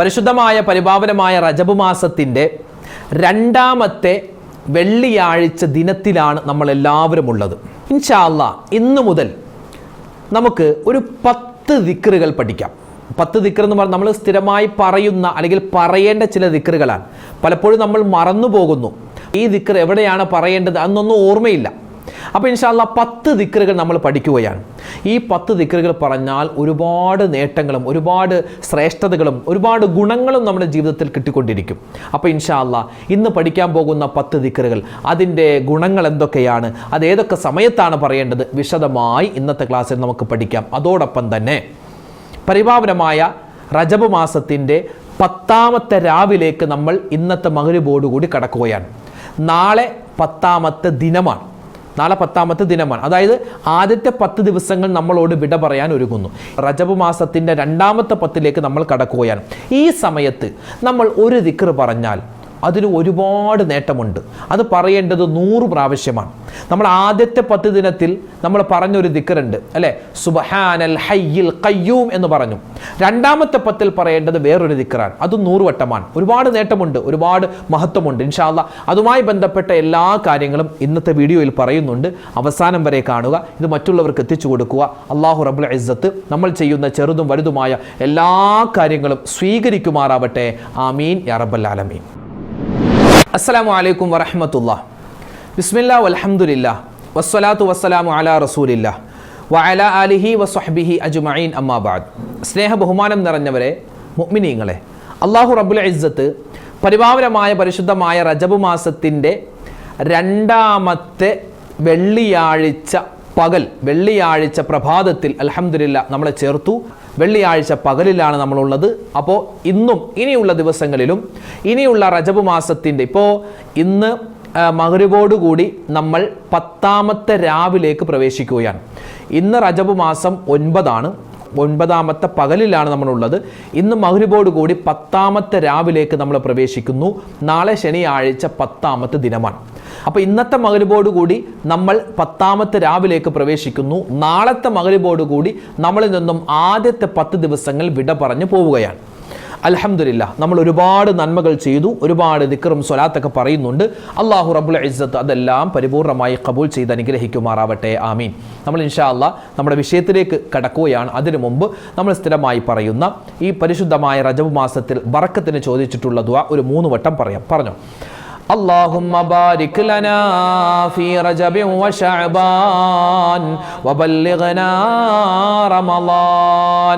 പരിശുദ്ധമായ പരിപാവനമായ റജബ് മാസത്തിന്റെ രണ്ടാമത്തെ വെള്ളിയാഴ്ച ദിനത്തിലാണ് നമ്മൾ എല്ലാവരും ഉള്ളത്. ഇൻഷാല്ല ഇന്നു മുതൽ നമുക്ക് ഒരു പത്ത് ദിക്കറുകൾ പഠിക്കാം. പത്ത് ദിക്കർ എന്ന് പറഞ്ഞാൽ നമ്മൾ സ്ഥിരമായി പറയുന്ന അല്ലെങ്കിൽ പറയേണ്ട ചില ദിക്കറുകളാണ് പലപ്പോഴും നമ്മൾ മറന്നു പോകുന്നു ഈ ദിക്കർ എവിടെയാണ് പറയേണ്ടത് അന്നൊന്നും ഓർമ്മയില്ല. അപ്പോൾ ഇൻഷാല്ല പത്ത് ദിക്കറുകൾ നമ്മൾ പഠിക്കുകയാണ്. ഈ പത്ത് ദിക്കറുകൾ പറഞ്ഞാൽ ഒരുപാട് നേട്ടങ്ങളും ഒരുപാട് ശ്രേഷ്ഠതകളും ഒരുപാട് ഗുണങ്ങളും നമ്മുടെ ജീവിതത്തിൽ കിട്ടിക്കൊണ്ടിരിക്കും. അപ്പോൾ ഇൻഷാല്ല ഇന്ന് പഠിക്കാൻ പോകുന്ന പത്ത് ദിക്കറുകൾ അതിന്റെ ഗുണങ്ങൾ എന്തൊക്കെയാണ് അത് ഏതൊക്കെ സമയത്താണ് പറയേണ്ടത് വിശദമായി ഇന്നത്തെ ക്ലാസ്സിൽ നമുക്ക് പഠിക്കാം. അതോടൊപ്പം തന്നെ പരിപാവനമായ റജബ് മാസത്തിന്റെ പത്താമത്തെ രാവിലേക്ക് നമ്മൾ ഇന്നത്തെ മകരുബോടുകൂടി കടക്കുകയാണ്. നാളെ പത്താമത്തെ ദിനമാണ്. നാളെ പത്താമത്തെ ദിനമാണ്. അതായത് ആദ്യത്തെ പത്ത് ദിവസങ്ങൾ നമ്മളോട് വിട പറയാൻ ഒരുങ്ങുന്നു. റജബ് മാസത്തിന്റെ രണ്ടാമത്തെ പത്തിലേക്ക് നമ്മൾ കടക്കുകയാണ്. ഈ സമയത്ത് നമ്മൾ ഒരു ദിക്ർ പറഞ്ഞാൽ അതിന് ഒരുപാട് നേട്ടമുണ്ട്. അത് പറയേണ്ടത് നൂറ് പ്രാവശ്യമാണ്. നമ്മൾ ആദ്യത്തെ പത്ത് ദിനത്തിൽ നമ്മൾ പറഞ്ഞൊരു ദിക്കറുണ്ട് അല്ലേ? സുബഹാനൽ ഹയ്യിൽ കയ്യൂം എന്ന് പറഞ്ഞു. രണ്ടാമത്തെ പത്തിൽ പറയേണ്ടത് വേറൊരു ദിക്കറാണ്. അത് നൂറ് വട്ടമാണ്. ഒരുപാട് നേട്ടമുണ്ട് ഒരുപാട് മഹത്വമുണ്ട് ഇൻഷാല്ല അതുമായി ബന്ധപ്പെട്ട എല്ലാ കാര്യങ്ങളും ഇന്നത്തെ വീഡിയോയിൽ പറയുന്നുണ്ട്. അവസാനം വരെ കാണുക. ഇത് മറ്റുള്ളവർക്ക് എത്തിച്ചു കൊടുക്കുക. അള്ളാഹു റബുൽ ഇസ്സത്ത് നമ്മൾ ചെയ്യുന്ന ചെറുതും വലുതുമായ എല്ലാ കാര്യങ്ങളും സ്വീകരിക്കുമാറാവട്ടെ. ആമീൻ. യാ റബ്ബൽ ആലമീൻ. അസ്സലാമു അലൈക്കും വറഹമത്തുള്ള ബിസ്മില്ല വലഹമുല്ല വസ്സലാത്തു വസ്സലാമു അല റസൂലില്ല വഅല അലിഹി വസ്വഹ്ബിഹി അജ്മഈൻ അമ്മാബാദ് സ്നേഹ ബഹുമാനം നിറഞ്ഞവരെ മുഅ്മിനീങ്ങളെ അള്ളാഹു റബുൽ ഇസ്സത്ത് പരിപാവനമായ പരിശുദ്ധമായ റജബ് മാസത്തിന്റെ രണ്ടാമത്തെ വെള്ളിയാഴ്ച പകൽ വെള്ളിയാഴ്ച പ്രഭാതത്തിൽ അലഹമുല്ല നമ്മളെ ചേർത്തു. വെള്ളിയാഴ്ച പകലിലാണ് നമ്മളുള്ളത്. അപ്പോൾ ഇന്നും ഇനിയുള്ള ദിവസങ്ങളിലും ഇനിയുള്ള റജബ് മാസത്തിന്റെ ഇപ്പോൾ ഇന്ന് മകരുവോടുകൂടി നമ്മൾ പത്താമത്തെ രാവിലേക്ക് പ്രവേശിക്കുകയാണ്. ഇന്ന് റജബ് മാസം ഒൻപതാണ്. ഒൻപതാമത്തെ പകലിലാണ് നമ്മളുള്ളത്. ഇന്ന് മഹുരിബോട് കൂടി പത്താമത്തെ രാവിലേക്ക് നമ്മൾ പ്രവേശിക്കുന്നു. നാളെ ശനിയാഴ്ച പത്താമത്തെ ദിനമാണ്. അപ്പോൾ ഇന്നത്തെ മകരിബോട് കൂടി നമ്മൾ പത്താമത്തെ രാവിലേക്ക് പ്രവേശിക്കുന്നു. നാളത്തെ മകരിബോട് കൂടി നമ്മളിൽ നിന്നും ആദ്യത്തെ പത്ത് ദിവസങ്ങൾ വിട പറഞ്ഞു പോവുകയാണ്. അലഹമില്ല നമ്മൾ ഒരുപാട് നന്മകൾ ചെയ്തു ഒരുപാട് ദിക്കറും സ്വലാത്തൊക്കെ പറയുന്നുണ്ട് അള്ളാഹു റബുൽ ഇസ്സത്ത് അതെല്ലാം പരിപൂർണമായി കബൂൽ ചെയ്ത് അനുഗ്രഹിക്കുമാറാവട്ടെ ആമീൻ നമ്മൾ ഇൻഷാ അല്ലാ നമ്മുടെ വിഷയത്തിലേക്ക് കടക്കുകയാണ് അതിനു മുമ്പ് നമ്മൾ സ്ഥിരമായി പറയുന്ന ഈ പരിശുദ്ധമായ റജബ് മാസത്തിൽ ബറക്കത്തിന് ചോദിച്ചിട്ടുള്ള ദുആ ഒരു മൂന്ന് വട്ടം പറയാം പറഞ്ഞു اللهم بارك لنا في رجب وشعبان وبلغنا رمضان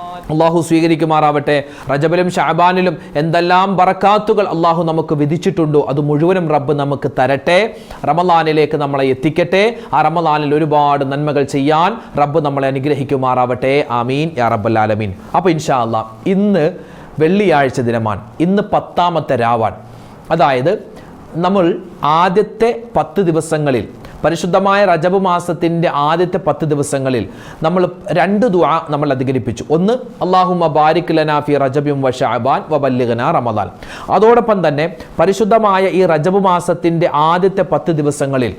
അള്ളാഹു സ്വീകരിക്കുമാറാവട്ടെ. റജബിലും ഷാബാനിലും എന്തെല്ലാം ബറക്കാത്തുകൾ അള്ളാഹു നമുക്ക് വിധിച്ചിട്ടുണ്ടോ അത് മുഴുവനും റബ്ബ് നമുക്ക് തരട്ടെ. റമലാനിലേക്ക് നമ്മളെ എത്തിക്കട്ടെ. ആ റമലാനിൽ ഒരുപാട് നന്മകൾ ചെയ്യാൻ റബ്ബ് നമ്മളെ അനുഗ്രഹിക്കുമാറാവട്ടെ. ആമീൻ. യാ റബ്ബൽ ആലമീൻ. അപ്പോൾ ഇൻഷാ അള്ളാഹ് ഇന്ന് വെള്ളിയാഴ്ച ദിനമാണ്. ഇന്ന് പത്താമത്തെ രാവാൻ. അതായത് നമ്മൾ ആദ്യത്തെ പത്ത് ദിവസങ്ങളിൽ പരിശുദ്ധമായ റജബ് മാസത്തിന്റെ ആദ്യത്തെ പത്ത് ദിവസങ്ങളിൽ നമ്മൾ രണ്ട് ദുആ നമ്മൾ അധികരിപ്പിച്ചു. ഒന്ന് അള്ളാഹുമ ബാരിക് ലനാഫി റജബിം വ ഷാബാൻ വ ബല്ലിഗന റമദാൻ. അതോടൊപ്പം തന്നെ പരിശുദ്ധമായ ഈ റജബ് മാസത്തിന്റെ ആദ്യത്തെ പത്ത് ദിവസങ്ങളിൽ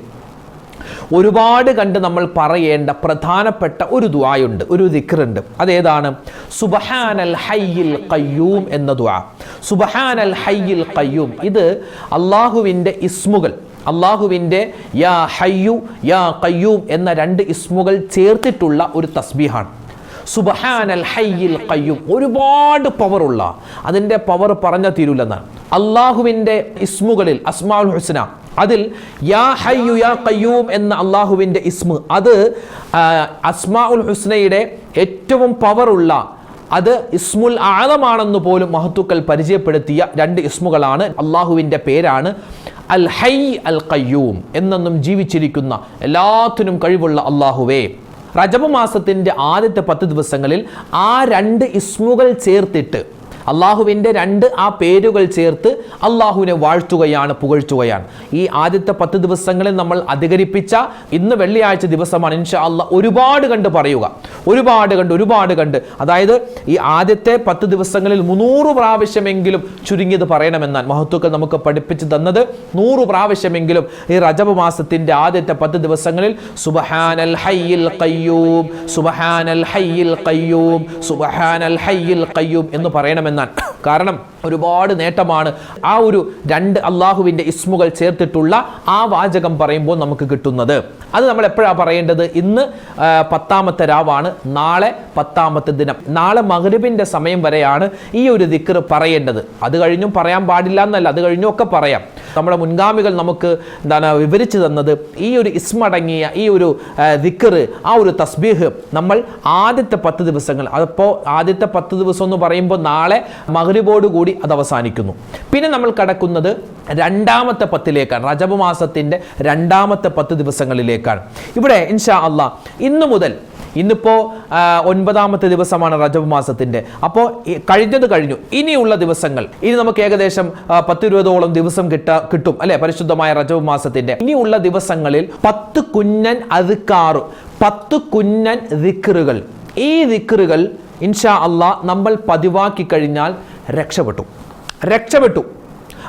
ഒരുപാട് കണ്ട് നമ്മൾ പറയേണ്ട പ്രധാനപ്പെട്ട ഒരു ദുആയുണ്ട് ഒരു ദിക്റുണ്ട്. അതേതാണ്? സുബഹാനൽ ഹയ്യിൽ കയ്യൂം എന്ന ദുആ. സുബഹാനൽ ഹയ്യിൽ കയ്യൂം ഇത് അള്ളാഹുവിന്റെ ഇസ്മുകൾ അള്ളാഹുവിന്റെ യാ ഹയ്യു യാ കയ്യൂം എന്ന രണ്ട് ഇസ്മുകൾ ചേർത്തിട്ടുള്ള ഒരു തസ്ബീഹാണ്. സുബഹാനൽ ഹയ്യിൽ കയ്യും ഒരുപാട് പവറുള്ള അതിന്റെ പവർ പറഞ്ഞ തീരൂലെന്നാണ് അള്ളാഹുവിന്റെ ഇസ്മുകളിൽ അസ്മാൽ ഹുസ്ന അതിൽ യാ ഹയ്യു യാ കയ്യൂം എന്ന അള്ളാഹുവിന്റെ ഇസ്മു. അത് അസ്മാഉൽ ഹുസ്നയുടെ ഏറ്റവും പവറുള്ള അത് ഇസ്മുൽ ആഴമാണെന്ന് പോലും മഹത്തുക്കൾ പരിചയപ്പെടുത്തിയ രണ്ട് ഇസ്മുകളാണ്. അള്ളാഹുവിന്റെ പേരാണ് അൽ ഹൈ അൽ കയ്യൂം എന്നെന്നും ജീവിച്ചിരിക്കുന്ന എല്ലാത്തിനും കഴിവുള്ള അള്ളാഹുവേ റജബ് മാസത്തിന്റെ ആദ്യത്തെ പത്ത് ദിവസങ്ങളിൽ ആ രണ്ട് ഇസ്മുകൾ ചേർത്തിട്ട് അള്ളാഹുവിന്റെ രണ്ട് ആ പേരുകൾ ചേർത്ത് അള്ളാഹുവിനെ വാഴ്ത്തുകയാണ് പുകഴ്ത്തുകയാണ്. ഈ ആദ്യത്തെ പത്ത് ദിവസങ്ങളിൽ നമ്മൾ അധികരിപ്പിച്ച ഇന്ന് വെള്ളിയാഴ്ച ദിവസമാണ്. ഇൻഷാ അള്ളാഹ് ഒരുപാട് കണ്ട് പറയുക. ഒരുപാട് കണ്ട് ഒരുപാട് കണ്ട്. അതായത് ഈ ആദ്യത്തെ പത്ത് ദിവസങ്ങളിൽ മുന്നൂറ് പ്രാവശ്യമെങ്കിലും ചുരുങ്ങിയത് പറയണമെന്നാണ് മഹത്വക്കൾ നമുക്ക് പഠിപ്പിച്ചു തന്നത്. നൂറ് പ്രാവശ്യമെങ്കിലും ഈ റജബ് മാസത്തിന്റെ ആദ്യത്തെ പത്ത് ദിവസങ്ങളിൽ സുബഹാനൽ ഹയ്യിൽ കയ്യൂം സുബഹാനൽ ഹയ്യിൽ കയ്യൂം സുബഹാനൽ ഹയ്യിൽ കയ്യൂം എന്ന് പറയണമെന്നാണ് കാരണം ഒരുപാട് നേട്ടമാണ് ആ ഒരു രണ്ട് അള്ളാഹുവിന്റെ ഇസ്മുകൾ ചേർത്തിട്ടുള്ള ആ വാചകം പറയുമ്പോൾ നമുക്ക് കിട്ടുന്നത്. അത് നമ്മൾ എപ്പോഴാണ് പറയേണ്ടത്? ഇന്ന് പത്താമത്തെ രാവാണ്. നാളെ പത്താമത്തെ ദിനം. നാളെ മകരുവിന്റെ സമയം വരെയാണ് ഈ ഒരു ദിക്കർ പറയേണ്ടത്. അത് കഴിഞ്ഞും പറയാൻ പാടില്ല എന്നല്ല അത് കഴിഞ്ഞും ഒക്കെ പറയാം. നമ്മുടെ മുൻഗാമികൾ നമുക്ക് എന്താണ് വിവരിച്ചു തന്നത് ഈ ഒരു ഇസ്മടങ്ങിയ ഈ ഒരു ദിക്കർ ആ ഒരു തസ്ബീഹ് നമ്മൾ ആദ്യത്തെ പത്ത് ദിവസങ്ങൾ അതിപ്പോൾ ആദ്യത്തെ പത്ത് ദിവസം എന്ന് പറയുമ്പോൾ നാളെ മകരുവോടുകൂടി കൂടി അത് അവസാനിക്കുന്നു. പിന്നെ നമ്മൾ കടക്കുന്നത് രണ്ടാമത്തെ പത്തിലേക്കാണ് റജബ് മാസത്തിന്റെ രണ്ടാമത്തെ പത്ത് ദിവസങ്ങളിലേക്കാണ്. ഇവിടെ ഇൻഷാ അള്ളാ ഇന്നു മുതൽ ഇന്നിപ്പോൾ ഒൻപതാമത്തെ ദിവസമാണ് റജബ് മാസത്തിന്റെ അപ്പോൾ കഴിഞ്ഞത് കഴിഞ്ഞു ഇനിയുള്ള ദിവസങ്ങൾ ഇനി നമുക്ക് ഏകദേശം പത്തിരുപതോളം ദിവസം കിട്ട കിട്ടും അല്ലെ? പരിശുദ്ധമായ റജബ് മാസത്തിന്റെ ഇനിയുള്ള ദിവസങ്ങളിൽ പത്ത് കുഞ്ഞൻ അതുക്കാറ് പത്ത് കുഞ്ഞൻ ദിക്കറുകൾ ഈ ദിക്കറുകൾ ഇൻഷാ അള്ളാ നമ്മൾ പതിവാക്കി കഴിഞ്ഞാൽ രക്ഷപ്പെട്ടു. രക്ഷപ്പെട്ടു.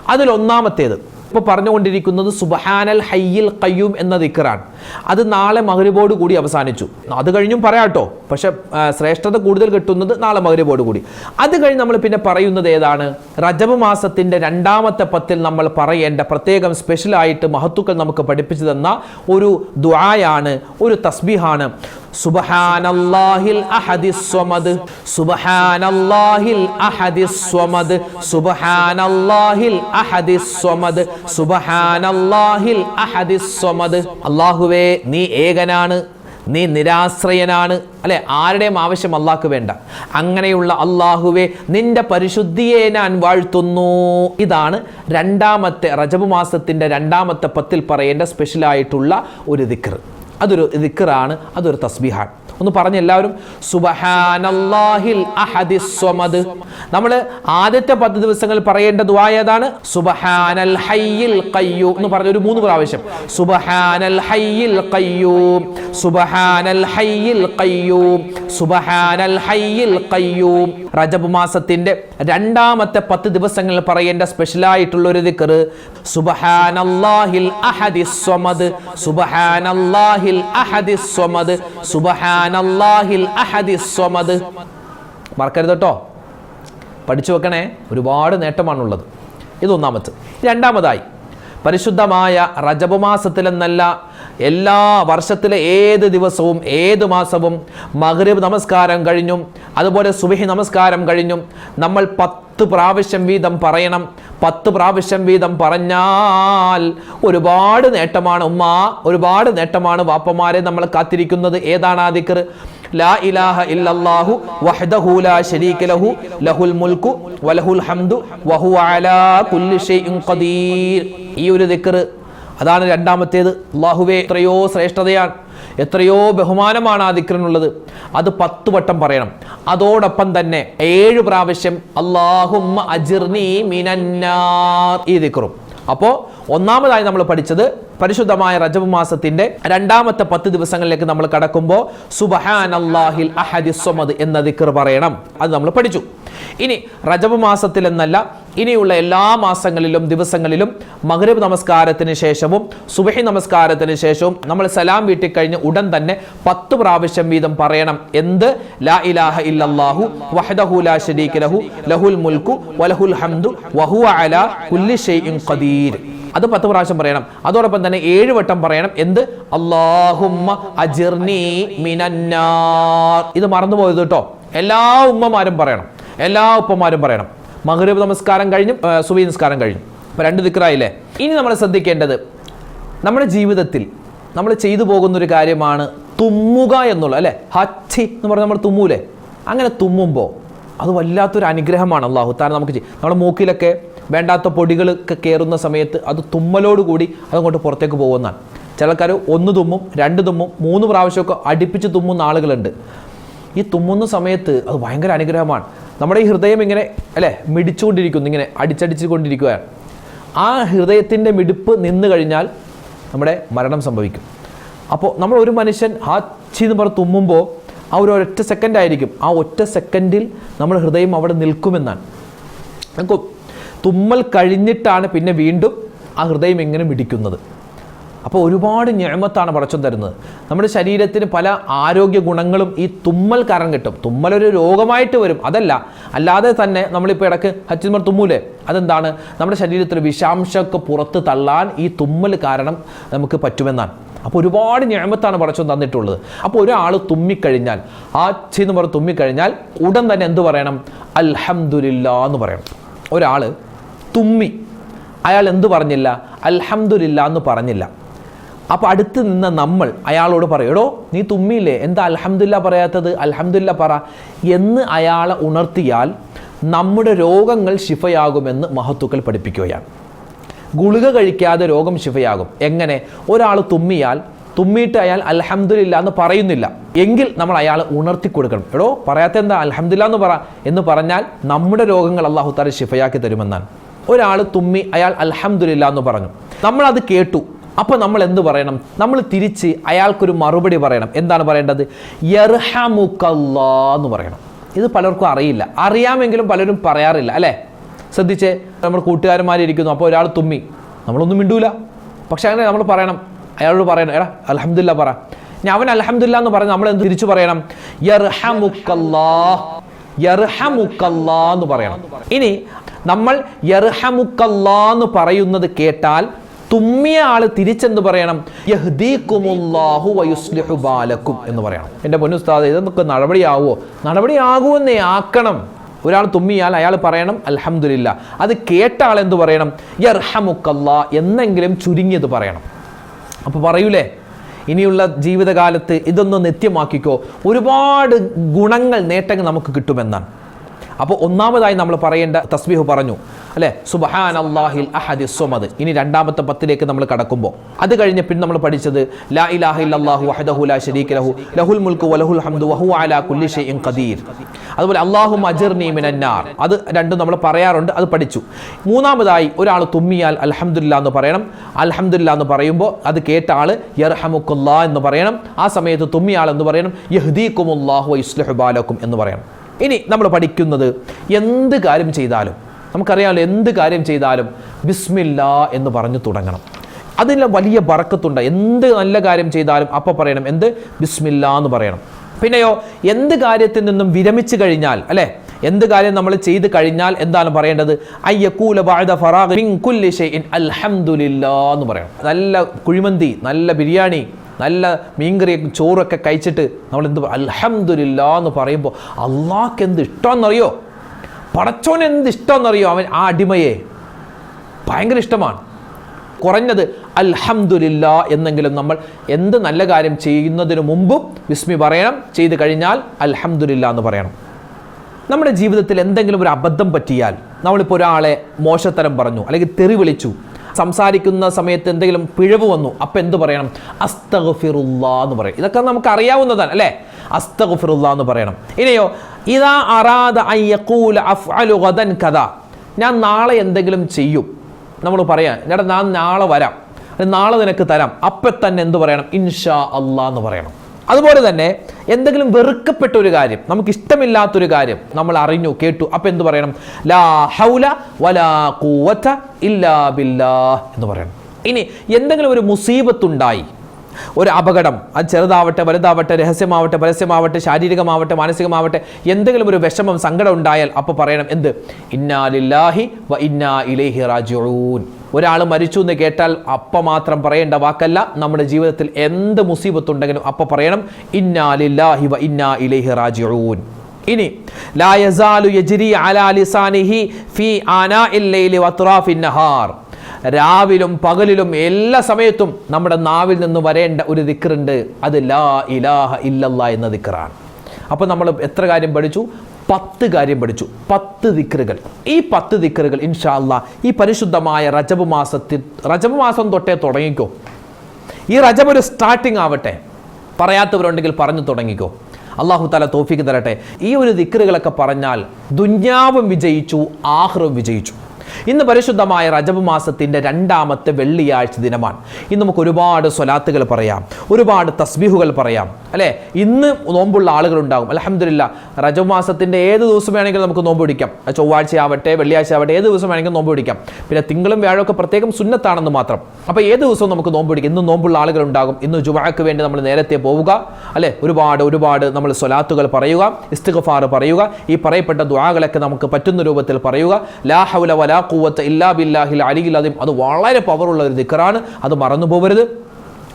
അതിൽ ഒന്നാമത്തേത്. ഇപ്പോൾ പറഞ്ഞുകൊണ്ടിരിക്കുന്നത് സുബഹാനൽ ഹയ്യിൽ കയ്യൂം എന്ന ദിക്കറാണ് അത് നാളെ മകരിബോട് കൂടി അവസാനിച്ചു. അത് കഴിഞ്ഞും പറയാട്ടോ. പക്ഷെ ശ്രേഷ്ഠത കൂടുതൽ കിട്ടുന്നത് നാളെ മകരിബോട് കൂടി. അത് കഴിഞ്ഞ് നമ്മൾ പിന്നെ പറയുന്നത് ഏതാണ്? റജബ് മാസത്തിന്റെ രണ്ടാമത്തെ പത്തിൽ നമ്മൾ പറയേണ്ട പ്രത്യേകം സ്പെഷ്യലായിട്ട് മഹത്തുക്കൾ നമുക്ക് പഠിപ്പിച്ചു തന്ന ഒരു ദ്വായാണ് ഒരു തസ്ബീഹാണ്. അല്ലാഹുവേ നീ ഏകനാണ് നീ നിരാശ്രയനാണ്. അല്ലെ? ആരുടെയും ആവശ്യം അള്ളാഹ്ക്ക് വേണ്ട. അങ്ങനെയുള്ള അള്ളാഹുവെ നിന്റെ പരിശുദ്ധിയെ ഞാൻ വാഴ്ത്തുന്നു. ഇതാണ് രണ്ടാമത്തെ റജബ് മാസത്തിന്റെ രണ്ടാമത്തെ പത്തിൽ പറയേണ്ട സ്പെഷ്യലായിട്ടുള്ള ഒരു ദിക്ർ. അതൊരു ദിക്കറാണ് അതൊരു തസ്ബീഹാണ്. ഒന്ന് പറഞ്ഞ എല്ലാവരും സുബഹാനല്ലാഹിൽ അഹദി സ്വമദ്. നമ്മൾ ആദ്യത്തെ പത്ത് ദിവസങ്ങൾ പറയേണ്ട ദുആ ഏതാണ്? സുബഹാനൽ ഹയ്യിൽ ഖയ്യൂം എന്ന് പറഞ്ഞ ഒരു മൂന്ന് പ്രാവശ്യം. സുബഹാനൽ ഹയ്യിൽ ഖയ്യൂം സുബഹാനൽ ഹയ്യിൽ ഖയ്യൂം സുബഹാനൽ ഹയ്യിൽ ഖയ്യൂം റജബ് മാസത്തിന്റെ രണ്ടാമത്തെ പത്ത് ദിവസങ്ങളിൽ പറയേണ്ട സ്പെഷ്യൽ ആയിട്ടുള്ള ഒരു ദിക്ർ സുബഹാനല്ലാഹിൽ അഹദിസ് സ്വമദ് സുബഹാനല്ലാഹിൽ അഹദിസ് സ്വമദ് മറക്കരുത് കേട്ടോ പഠിച്ചു വെക്കണേ ഒരുപാട് നേട്ടമാണുള്ളത്. ഇതൊന്നാമത്. രണ്ടാമതായി പരിശുദ്ധമായ റജബ് മാസത്തിലെന്നല്ല എല്ലാ വർഷത്തിലെ ഏത് ദിവസവും ഏത് മാസവും മഗ്രിബ് നമസ്കാരം കഴിഞ്ഞും അതുപോലെ സുബഹി നമസ്കാരം കഴിഞ്ഞും നമ്മൾ പത്ത് പ്രാവശ്യം വീതം പറയണം. പത്ത് പ്രാവശ്യം വീതം പറഞ്ഞാൽ ഒരുപാട് നേട്ടമാണ് ഉമ്മ ഒരുപാട് നേട്ടമാണ് വാപ്പമാരെ നമ്മൾ കാത്തിരിക്കുന്നത്. ഏതാണ് ആ ലാ ഇലാഹ ഇല്ലല്ലാഹു വഹ്ദഹു ലാ ശരീക ലഹു ലഹുൽ മുൽക്കു വലഹുൽ ഹംദു വഹുവ അലാ കുല്ലി ഷൈഇൻ ഖദീർ. ഈ ഒരു ദിക്കർ അതാണ് രണ്ടാമത്തേത്. അള്ളാഹുവേ എത്രയോ ശ്രേഷ്ഠതയാണ് എത്രയോ ബഹുമാനമാണ് ആ ദിക്റിനുള്ളത്. അത് പത്ത് വട്ടം പറയണം. അതോടൊപ്പം തന്നെ ഏഴ് പ്രാവശ്യം അള്ളാഹുമ്മ അജിർനി ഈ ദിക്റും. അപ്പോൾ ഒന്നാമതായി നമ്മൾ പഠിച്ചത് പരിശുദ്ധമായ റജബ് മാസത്തിന്റെ രണ്ടാമത്തെ പത്ത് ദിവസങ്ങളിലേക്ക് നമ്മൾ കടക്കുമ്പോൾ എന്ന ദിക്കർ പറയണം. അത് നമ്മൾ പഠിച്ചു. ഇനി റജബ് മാസത്തിൽ എന്നല്ല ഇനിയുള്ള എല്ലാ മാസങ്ങളിലും ദിവസങ്ങളിലും മഗ്രിബ് നമസ്കാരത്തിന് ശേഷവും സുബഹി നമസ്കാരത്തിന് ശേഷവും നമ്മൾ സലാം വീട്ടിൽ കഴിഞ്ഞ് ഉടൻ തന്നെ പത്ത് പ്രാവശ്യം വീതം പറയണം. എന്ത്? ലാ ഇലാഹ ഇല്ലല്ലാഹു വഹദഹു ലാ ശരീക ലഹു ലഹുൽ മുൽക്കു വലഹുൽ ഹംദു വഹുവ അലാ കുല്ലി ഷൈഇൻ ഖദീർ. അത് പത്ത് പ്രാവശ്യം പറയണം. അതോടൊപ്പം തന്നെ ഏഴ് വട്ടം പറയണം. എന്ത്? അള്ളാഹുമ്മ മിനന്നാർ ഇത് മറന്നുപോയത് കേട്ടോ. എല്ലാ ഉമ്മമാരും പറയണം. എല്ലാ ഉപ്പമാരും പറയണം. മഗ്രിബ് നമസ്കാരം കഴിഞ്ഞു സുബി നമസ്കാരം കഴിഞ്ഞു. അപ്പോൾ രണ്ട് ദിക്കറായില്ലേ ഇനി നമ്മൾ ശ്രദ്ധിക്കേണ്ടത് നമ്മുടെ ജീവിതത്തിൽ നമ്മൾ ചെയ്തു പോകുന്നൊരു കാര്യമാണ് തുമ്മുക എന്നുള്ളത് അല്ലേ? ഹച്ചി എന്ന് പറഞ്ഞാൽ നമ്മൾ തുമ്മൂലേ? അങ്ങനെ തുമ്മുമ്പോൾ അത് വല്ലാത്തൊരു അനുഗ്രഹമാണ് അള്ളാഹു താൻ നമുക്ക് ചെയ്യും. നമ്മുടെ മൂക്കിലൊക്കെ വേണ്ടാത്ത പൊടികളൊക്കെ കയറുന്ന സമയത്ത് അത് തുമ്മലോടുകൂടി അതങ്ങോട്ട് പുറത്തേക്ക് പോകുന്നതാണ്. ചില ആൾക്കാർ ഒന്ന് തുമ്മും രണ്ട് തുമ്മും മൂന്ന് പ്രാവശ്യമൊക്കെ അടുപ്പിച്ച് തുമ്മുന്ന ആളുകളുണ്ട്. ഈ തുമ്മുന്ന സമയത്ത് അത് ഭയങ്കര അനുഗ്രഹമാണ്. നമ്മുടെ ഈ ഹൃദയം ഇങ്ങനെ അല്ലേ മിടിച്ചുകൊണ്ടിരിക്കുന്നു ഇങ്ങനെ അടിച്ചടിച്ചു കൊണ്ടിരിക്കുകയാണ് ആ ഹൃദയത്തിന്റെ മിടിപ്പ് നിന്ന് കഴിഞ്ഞാൽ നമ്മുടെ മരണം സംഭവിക്കും. അപ്പോൾ നമ്മൾ ഒരു മനുഷ്യൻ ആ ചീന്ന് പറഞ്ഞ് തുമ്മുമ്പോൾ ആ ഒരു ഒറ്റ സെക്കൻഡ് ആയിരിക്കും. ആ ഒറ്റ സെക്കൻഡിൽ നമ്മുടെ ഹൃദയം അവിടെ നിൽക്കുമെന്നാണ്. നമുക്ക് തുമ്മൽ കഴിഞ്ഞിട്ടാണ് പിന്നെ വീണ്ടും ആ ഹൃദയം എങ്ങനെ മിടിക്കുന്നത്. അപ്പോൾ ഒരുപാട് ഞെമത്താണ് പടച്ചം തരുന്നത്. നമ്മുടെ ശരീരത്തിന് പല ആരോഗ്യ ഗുണങ്ങളും ഈ തുമ്മൽ കാരണം കിട്ടും. തുമ്മൽ ഒരു രോഗമായിട്ട് വരും. അതല്ല അല്ലാതെ തന്നെ നമ്മളിപ്പോൾ ഇടയ്ക്ക് ഹച്ചിന്മർ തുമ്മൂലേ? അതെന്താണ്? നമ്മുടെ ശരീരത്തിൽ വിഷാംശമൊക്കെ പുറത്ത് തള്ളാൻ ഈ തുമ്മൽ കാരണം നമുക്ക് പറ്റുമെന്നാണ്. അപ്പോൾ ഒരുപാട് ഞാമത്താണ് പടച്ചം തന്നിട്ടുള്ളത്. അപ്പോൾ ഒരാൾ തുമ്മിക്കഴിഞ്ഞാൽ ആ എന്ന് പറഞ്ഞ് തുമ്മിക്കഴിഞ്ഞാൽ ഉടൻ തന്നെ എന്ത് പറയണം? അൽഹംദുലില്ല എന്ന് പറയണം. ഒരാൾ തുമ്മി. അയാൾ എന്തു പറഞ്ഞില്ല? അൽഹംദുലില്ല എന്ന് പറഞ്ഞില്ല. അപ്പോൾ അടുത്ത് നിന്ന നമ്മൾ അയാളോട് പറയും എടോ നീ തുമ്മിയില്ലേ? എന്താ അലഹമില്ല പറയാത്തത്? അലഹമില്ല പറ. എന്ന് അയാളെ ഉണർത്തിയാൽ നമ്മുടെ രോഗങ്ങൾ ശിഫയാകുമെന്ന് മഹത്തുക്കൾ പഠിപ്പിക്കുകയാണ്. ഗുളിക കഴിക്കാതെ രോഗം ശിഫയാകും. എങ്ങനെ? ഒരാൾ തുമ്മിയാൽ തുമ്മിയിട്ട് അയാൾ അലഹമില്ല എന്ന് പറയുന്നില്ല. എങ്കിൽ നമ്മൾ അയാൾ ഉണർത്തി കൊടുക്കണം. എടോ പറയാത്ത എന്താ? അലഹമില്ല എന്ന് പറ. എന്ന് പറഞ്ഞാൽ നമ്മുടെ രോഗങ്ങൾ അള്ളാഹു താല ശിഫയാക്കി തരുമെന്നാണ്. ഒരാൾ തുമ്മി അയാൾ അലഹമില്ല എന്ന് പറഞ്ഞു. നമ്മൾ അത് കേട്ടു. അപ്പോൾ നമ്മൾ എന്ത് പറയണം? നമ്മൾ തിരിച്ച് അയാൾക്കൊരു മറുപടി പറയണം. എന്താണ് പറയേണ്ടത്? യർഹമുക്കല്ലാ എന്ന് പറയണം. ഇത് പലർക്കും അറിയില്ല. അറിയാമെങ്കിലും പലരും പറയാറില്ല അല്ലേ? ശ്രദ്ധിച്ചേ? നമ്മൾ കൂട്ടുകാരന്മാരിയ്ക്കുന്നു അപ്പോൾ ഒരാൾ തുമ്മി. നമ്മളൊന്നും മിണ്ടൂല. പക്ഷെ അങ്ങനെ നമ്മൾ പറയണം. അയാളോട് പറയണം എടാ അലഹമില്ല പറ. ഞാൻ അവൻ അലഹമില്ല എന്ന് പറഞ്ഞ് നമ്മൾ എന്ത് തിരിച്ചു പറയണം? യർഹമുക്കല്ലാ. യർഹമുക്കല്ലാ എന്ന് പറയണം. ഇനി നമ്മൾ യർഹമുക്കല്ലാ എന്ന് പറയുന്നത് കേട്ടാൽ തുമ്മിയ ആൾ തിരിച്ചെന്ന് പറയണം? യഹ്ദീകുമുല്ലാഹു വയുസ്ലിഹു ബാലക്കും എന്ന് പറയണം. എന്റെ പൊന്നുസ്താദ് ഇതൊക്കെ നടപടിയാവുമോ നടപടിയാകുമെന്നേ ആക്കണം. ഒരാൾ തുമ്മിയാൽ അയാൾ പറയണം അൽഹംദുലില്ല. അത് കേട്ട ആൾ എന്ത് പറയണം? യർഹമുക്കല്ലാ എന്നെങ്കിലും ചുരുങ്ങിയത് പറയണം. അപ്പോൾ പറയൂലേ ഇനിയുള്ള ജീവിതകാലത്ത് ഇതൊന്ന് നിത്യമാക്കിക്കോ. ഒരുപാട് ഗുണങ്ങൾ നേട്ടങ്ങൾ നമുക്ക് കിട്ടുമെന്നാണ്. അപ്പോൾ ഒന്നാമതായി നമ്മൾ പറയേണ്ട തസ്ബീഹ് പറഞ്ഞു അല്ലേ? സുബഹാൻ അള്ളാഹിൽ അഹദി സ്വമദ്. ഇനി രണ്ടാമത്തെ പത്തിലേക്ക് നമ്മൾ കടക്കുമ്പോൾ. അത് കഴിഞ്ഞ് പിന്നെ നമ്മൾ പഠിച്ചത് ലാ ഇലാഹ ഇല്ലല്ലാഹു വഹദഹു ലാ ശരീക ലഹു ലഹുൽ മുൽക്ക് വലഹുൽ ഹംദു വഹു അലാ കുല്ലി ഷൈഇൻ ഖദീർ. അതുപോലെ അള്ളാഹു അജിർ മിനന്നാർ അത് രണ്ടും നമ്മൾ പറയാറുണ്ട് അത് പഠിച്ചു. മൂന്നാമതായി ഒരാൾ തുമ്മിയാൽ അലഹമുല്ല എന്ന് പറയണം. അലഹമുല്ല എന്ന് പറയുമ്പോൾ അത് കേട്ട ആൾ യർഹമുക്കുല്ലാ എന്ന് പറയണം. ആ സമയത്ത് തുമ്മിയാൾ എന്ന് പറയണം. യഹ്ദീക്കുമുല്ലാഹു വയുസ്ലിഹു ബാലക്കും എന്ന് പറയണം. ഇനി നമ്മൾ പഠിക്കുന്നത് എന്ത് കാര്യം ചെയ്താലും നമുക്കറിയാമല്ലോ എന്ത് കാര്യം ചെയ്താലും ബിസ്മില്ല എന്ന് പറഞ്ഞു തുടങ്ങണം. അതിന് വലിയ ബറക്കത്തുണ്ട്. എന്ത് നല്ല കാര്യം ചെയ്താലും അപ്പോൾ പറയണം എന്ത്? ബിസ്മില്ല എന്ന് പറയണം. പിന്നെയോ എന്ത് കാര്യത്തിൽ നിന്നും വിരമിച്ചു കഴിഞ്ഞാൽ അല്ലേ? എന്ത് കാര്യം നമ്മൾ ചെയ്ത് കഴിഞ്ഞാൽ എന്താണ് പറയേണ്ടത്? അയ്യക്കൂല ബാഴ്ദ ഫറാഖ് അൽഹംദുലില്ലാ എന്ന് പറയണം. നല്ല കുഴിമന്തി നല്ല ബിരിയാണി നല്ല മീൻകറിയൊക്കെ ചോറൊക്കെ കഴിച്ചിട്ട് നമ്മൾ എന്ത് അലഹമില്ല എന്ന് പറയുമ്പോൾ അള്ളാഹ്ക്ക് എന്ത് ഇഷ്ടമെന്നറിയോ പടച്ചോൻ എന്ത് ഇഷ്ടമെന്നറിയോ അവൻ ആ അടിമയെ? ഭയങ്കര ഇഷ്ടമാണ്. കുറഞ്ഞത് അൽഹമില്ല എന്നെങ്കിലും നമ്മൾ എന്ത് നല്ല കാര്യം ചെയ്യുന്നതിന് മുമ്പും വിസ്മി പറയണം. ചെയ്ത് കഴിഞ്ഞാൽ അൽഹമില്ല എന്ന് പറയണം. നമ്മുടെ ജീവിതത്തിൽ എന്തെങ്കിലും ഒരു അബദ്ധം പറ്റിയാൽ നമ്മളിപ്പോൾ ഒരാളെ മോശത്തരം പറഞ്ഞു അല്ലെങ്കിൽ തെറി വിളിച്ചു സംസാരിക്കുന്ന സമയത്ത് എന്തെങ്കിലും പിഴവ് വന്നു അപ്പം എന്ത് പറയണം? അസ്തഗ്ഫിറുല്ലാ എന്ന് പറയും. ഇതൊക്കെ നമുക്ക് അറിയാവുന്നതാണ് അല്ലേ? അസ്തഗ്ഫിറുല്ലാ എന്ന് പറയണം. ഇനിയോ ഇതാ അറാദ അയ്യക്കൂല അഫ്അലു ഗദൻ കഥ ഞാൻ നാളെ എന്തെങ്കിലും ചെയ്യും. നമ്മൾ പറയാം ഞാൻ നാളെ വരാം. നാളെ നിനക്ക് തരാം. അപ്പം തന്നെ എന്ത് പറയണം? ഇൻഷാ അള്ളാ എന്ന് പറയണം. അതുപോലെ തന്നെ എന്തെങ്കിലും വെറുക്കപ്പെട്ട ഒരു കാര്യം നമുക്ക് ഇഷ്ടമില്ലാത്തൊരു കാര്യം നമ്മൾ അറിഞ്ഞു കേട്ടു. അപ്പം എന്ത് പറയണം? ലാ ഹൗല വലാ കൂവത്ത ഇല്ലാ ബില്ലാ എന്ന് പറയണം. ഇനി എന്തെങ്കിലും ഒരു മുസീബത്തുണ്ടായി ഒരു അപകടം അത് ചെറുതാവട്ടെ വലുതാവട്ടെ രഹസ്യമാവട്ടെ പരസ്യമാവട്ടെ ശാരീരികമാവട്ടെ മാനസികമാവട്ടെ എന്തെങ്കിലും ഒരു വിഷമം സങ്കടം ഉണ്ടായാൽ അപ്പോൾ പറയണം എന്ത്? ഇന്നാലില്ലാഹി വ ഇന്നാ ഇലേഹി റാജിഊൻ. ഒരാൾ മരിച്ചു എന്ന് കേട്ടാൽ അപ്പ മാത്രം പറയേണ്ട വാക്കല്ല. നമ്മുടെ ജീവിതത്തിൽ എന്ത് മുസീബത്തുണ്ടെങ്കിലും അപ്പ പറയണം. ഇന്നാലില്ലാഹി വ ഇന്നാ ഇലൈഹി റാജിഊൻ. ഇനി ലാ യസാലു യജ്രി അലാ ലിസാനിഹി ഫീ ലൈലി വ വത്റാഫിൻ നഹാർ. രാവിലും പകലിലും എല്ലാ സമയത്തും നമ്മുടെ നാവിൽ നിന്ന് വരേണ്ട ഒരു ദിക്റുണ്ട്. അത് ലാ ഇലാഹ ഇല്ലല്ലാ എന്ന ദിക്റാണ്. അപ്പോൾ നമ്മൾ എത്ര കാര്യം പഠിച്ചു? പത്ത് കാര്യം പഠിച്ചു. പത്ത് ദിക്റുകൾ. ഈ പത്ത് ദിക്റുകൾ ഇൻഷാല്ല ഈ പരിശുദ്ധമായ റജബ് മാസത്തിൽ റജബ് മാസം തൊട്ടേ തുടങ്ങിക്കോ. ഈ റജബ് ഒരു സ്റ്റാർട്ടിംഗ് ആവട്ടെ. പറയാത്തവരുണ്ടെങ്കിൽ പറഞ്ഞു തുടങ്ങിക്കോ. അള്ളാഹു താല തോഫിക്ക് തരട്ടെ. ഈ ഒരു ദിക്റുകളൊക്കെ പറഞ്ഞാൽ ദുന്യാവും വിജയിച്ചു ആഹ്റവും വിജയിച്ചു. ഇന്ന് പരിശുദ്ധമായ റജബ് മാസത്തിന്റെ രണ്ടാമത്തെ വെള്ളിയാഴ്ച ദിനമാണ്. ഇന്ന് നമുക്ക് ഒരുപാട് സ്വലാത്തുകൾ പറയാം. ഒരുപാട് തസ്ബീഹുകൾ പറയാം. അല്ലേ? ഇന്ന് നോമ്പുള്ള ആളുകളുണ്ടാകും. അലഹമില്ല റജബ് മാസത്തിന്റെ ഏത് ദിവസം വേണമെങ്കിലും നമുക്ക് നോമ്പ് പിടിക്കാം. ചൊവ്വാഴ്ച ആവട്ടെ വെള്ളിയാഴ്ച ആവട്ടെ ഏത് ദിവസം വേണമെങ്കിലും നോമ്പ് പിടിക്കാം. പിന്നെ തിങ്കളും വ്യാഴമൊക്കെ പ്രത്യേകം സുന്നത്താണെന്ന് മാത്രം. അപ്പോൾ ഏത് ദിവസവും നമുക്ക് നോമ്പ് പിടിക്കാം. ഇന്ന് നോമ്പുള്ള ആളുകളുണ്ടാകും. ഇന്ന് ജുവാക്ക് വേണ്ടി നമ്മൾ നേരത്തെ പോവുക. അല്ലേ? ഒരുപാട് ഒരുപാട് നമ്മൾ സ്വലാത്തുകൾ പറയുക. ഇസ്തിഗഫാർ പറയുക. ഈ പറയപ്പെട്ട ദ്വാകളൊക്കെ നമുക്ക് പറ്റുന്ന രൂപത്തിൽ പറയുക. ലാ ഹൗല വലാ ഖുവത്ത ഇല്ലാ ബില്ലാഹിൽ അലിയിൽ അദിം. അത് വളരെ പവറുള്ള ഒരു ദിക്കറാണ് അത് മറന്നു പോകരുത്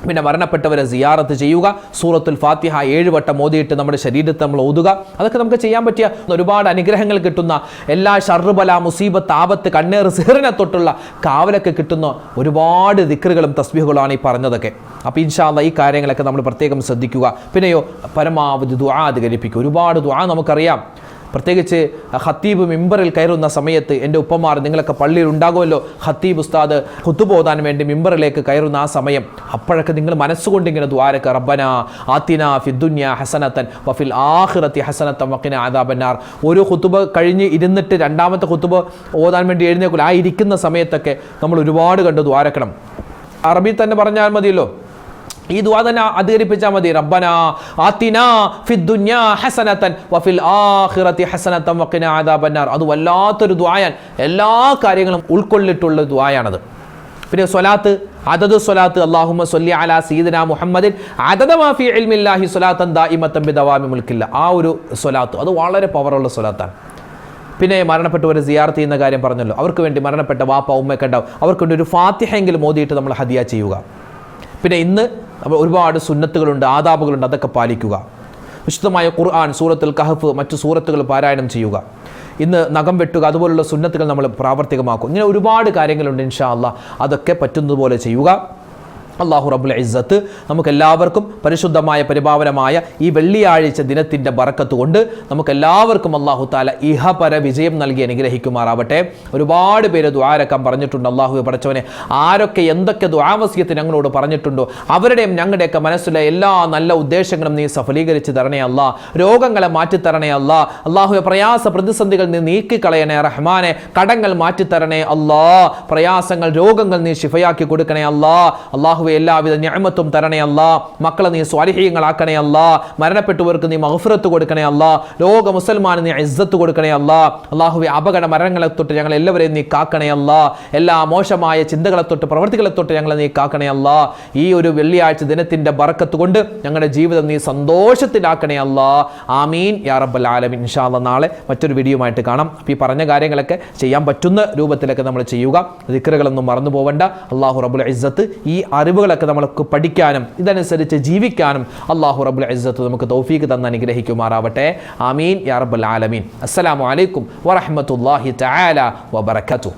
പിന്നെ മരണപ്പെട്ടവരെ സിയാറത്ത് ചെയ്യുക. സൂറത്തുൽ ഫാത്തിഹ ഏഴ് വട്ടം മോദിയിട്ട് നമ്മുടെ ശരീരത്തെ നമ്മൾ ഓതുക. അതൊക്കെ നമുക്ക് ചെയ്യാൻ പറ്റിയ ഒരുപാട് അനുഗ്രഹങ്ങൾ കിട്ടുന്ന എല്ലാ ഷർബല മുസീബത്ത് ആപത്ത് കണ്ണേറ് സിഹറിനെ തൊട്ടുള്ള കാവലൊക്കെ കിട്ടുന്ന ഒരുപാട് ദിക്കറുകളും തസ്ബീഹുകളാണ് ഈ പറഞ്ഞതൊക്കെ. അപ്പോൾ ഇൻഷാല്ല ഈ കാര്യങ്ങളൊക്കെ നമ്മൾ പ്രത്യേകം ശ്രദ്ധിക്കുക. പിന്നെയോ പരമാവധി ദുആ അധികരിപ്പിക്കുക. ഒരുപാട് ദുആ നമുക്കറിയാം. പ്രത്യേകിച്ച് ഹത്തീബ് മിമ്പറിൽ കയറുന്ന സമയത്ത് എന്റെ ഉപ്പമാർ നിങ്ങളൊക്കെ പള്ളിയിൽ ഉണ്ടാകുമല്ലോ. ഹത്തീബ് ഉസ്താദ് കുത്തുപോതാൻ വേണ്ടി മിമ്പറിലേക്ക് കയറുന്ന ആ സമയം. അപ്പോഴൊക്കെ നിങ്ങൾ മനസ്സുകൊണ്ട് ഇങ്ങനെ ദ്വാരക്ക റബ്ബന ആത്തിന ഫിദ്ദുന്യ ഹസനത്തൻ വഫിൽ ആഹ്റത്തി ഹസനത്തൻ വക്കിന ആദാബന്നാർ ഒരു കുത്തുബ് കഴിഞ്ഞ് ഇരുന്നിട്ട് രണ്ടാമത്തെ കുത്തുബ് ഓതാൻ വേണ്ടി എഴുന്നേക്കില്ല ആ ഇരിക്കുന്ന സമയത്തൊക്കെ നമ്മൾ ഒരുപാട് കണ്ട് ദ്വാരക്കണം. അറബി തന്നെ പറഞ്ഞാൽ മതിയല്ലോ. ഈ ദുആ തന്നെ അധികരിപ്പിച്ചാൽ മതി. റബ്ബന ആത്തിന ഫിദ്ദുന്യാ ഹസനതൻ വഫിൽ ആഖിറതി ഹസനതൻ വഖിന ആദാബന്നാർ അത് വല്ലാത്തൊരു ദുആയാണ്. എല്ലാ കാര്യങ്ങളും ഉൾക്കൊള്ളിട്ടുള്ള ദുആയാണത്. പിന്നെ സ്വലാത്ത് അതത് സ്വലാത്ത് അള്ളാഹുമ സ്വല്ലി അല സീദന മുഹമ്മദിൻ അതദ മാഫി ഇൽമില്ലാഹി സ്വലാത്തൻ ദാഇമത്തം ബിദവാമി മുൽക്കില്ല. ആ ഒരു സ്വലാത്ത് അത് വളരെ പവറുള്ള സ്വലാത്താണ്. പിന്നെ മരണപ്പെട്ടവരെ സിയാർത്ത് ചെയ്യുന്ന കാര്യം പറഞ്ഞല്ലോ. അവർക്ക് വേണ്ടി മരണപ്പെട്ട വാപ്പ ഉമ്മയൊക്കെ ഉണ്ടാവും. അവർക്ക് വേണ്ടി ഒരു ഫാത്തിഹെങ്കിലും മോദിയിട്ട് നമ്മൾ ഹദിയ ചെയ്യുക. പിന്നെ ഇന്ന് നമ്മൾ ഒരുപാട് സുന്നത്തുകളുണ്ട് ആദാബുകളുണ്ട് അതൊക്കെ പാലിക്കുക. വിശുദ്ധമായ ഖുർആൻ സൂറത്തുൽ കഹഫ് മറ്റു സൂറത്തുകൾ പാരായണം ചെയ്യുക. ഇന്ന് നഖം വെട്ടുക അതുപോലുള്ള സുന്നത്തുകൾ നമ്മൾ പ്രാവർത്തികമാക്കും. ഇങ്ങനെ ഒരുപാട് കാര്യങ്ങളുണ്ട് ഇൻഷാ അല്ലാ അതൊക്കെ പറ്റുന്നതുപോലെ ചെയ്യുക. അള്ളാഹു റബുൽ ഇസ്സത്ത് നമുക്ക് എല്ലാവർക്കും പരിശുദ്ധമായ പരിപാവനമായ ഈ വെള്ളിയാഴ്ച ദിനത്തിന്റെ ബറക്കത്ത് കൊണ്ട് നമുക്ക് എല്ലാവർക്കും അള്ളാഹു താല ഇഹപര വിജയം നൽകി അനുഗ്രഹിക്കുമാറാവട്ടെ. ഒരുപാട് പേര് ദ്വാരക്കാൻ പറഞ്ഞിട്ടുണ്ട് അള്ളാഹു പഠിച്ചവനെ ആരൊക്കെ എന്തൊക്കെ ദ്വാമസ്യത്തിന് ഞങ്ങളോട് പറഞ്ഞിട്ടുണ്ടോ? അവരുടെയും ഞങ്ങളുടെയൊക്കെ മനസ്സിലെ എല്ലാ നല്ല ഉദ്ദേശങ്ങളും നീ സഫലീകരിച്ച് തരണേ അല്ല. രോഗങ്ങളെ മാറ്റിത്തരണേ അല്ല. അള്ളാഹു പ്രയാസ പ്രതിസന്ധികൾ നീ നീക്കിക്കളയണേ റഹ്മാനെ. കടങ്ങൾ മാറ്റിത്തരണേ അല്ലാ. പ്രയാസങ്ങൾ രോഗങ്ങൾ നീ ശിഫയാക്കി കൊടുക്കണേ അല്ലാ. എല്ലാവിധ ഞാമത്തും തരണേ അല്ലാ. മക്കളെ നീ സ്വാലിഹീയങ്ങളാക്കണേ അല്ലാ. മരണപ്പെട്ടവർക്ക് നീ മഹഫുറത്ത് കൊടുക്കണേ അല്ലാ. ലോക മുസൽമാന് നീ ഇസ്സത്ത് കൊടുക്കണേ അല്ലാ. അള്ളാഹുവെ അപകട മരണങ്ങളെ തൊട്ട് ഞങ്ങൾ എല്ലാവരെയും നീ കാക്കണേ അല്ലാ. എല്ലാ മോശമായ ചിന്തകളെ തൊട്ട് പ്രവർത്തികളെ തൊട്ട് ഞങ്ങളെ നീ കാക്കണേ അല്ലാ. ഈ ഒരു വെള്ളിയാഴ്ച ദിനത്തിന്റെ ബറക്കത്ത് കൊണ്ട് ഞങ്ങളുടെ ജീവിതം നീ സന്തോഷത്തിലാക്കണേ അല്ലാ. ആമീൻ. യാ റബ്ബൽ ആലമീൻ. ഇൻഷാ അല്ലാ നാളെ മറ്റൊരു വീഡിയോയുമായിട്ട് കാണാം. അപ്പോൾ ഈ പറഞ്ഞ കാര്യങ്ങളൊക്കെ ചെയ്യാൻ പറ്റുന്ന രൂപത്തിലൊക്കെ നമ്മൾ ചെയ്യുക. ദിക്കറുകളൊന്നും മറന്നു പോവണ്ട. അള്ളാഹു റബുൽ ഇസ്സത്ത് ഈ അറിവുകളൊക്കെ നമ്മൾക്ക് പഠിക്കാനും ഇതനുസരിച്ച് ജീവിക്കാനും അള്ളാഹു റബുൽ ഇസ്സത്ത് നമുക്ക് തൗഫീക്ക് തന്ന് അനുഗ്രഹിക്കുമാറാവട്ടെ. ആമീൻ. യാ റബ്ബൽ ആലമീൻ. അസ്സലാമു അലൈക്കും വറഹ്മത്തുള്ളാഹി തആല വബറകാതുഹു.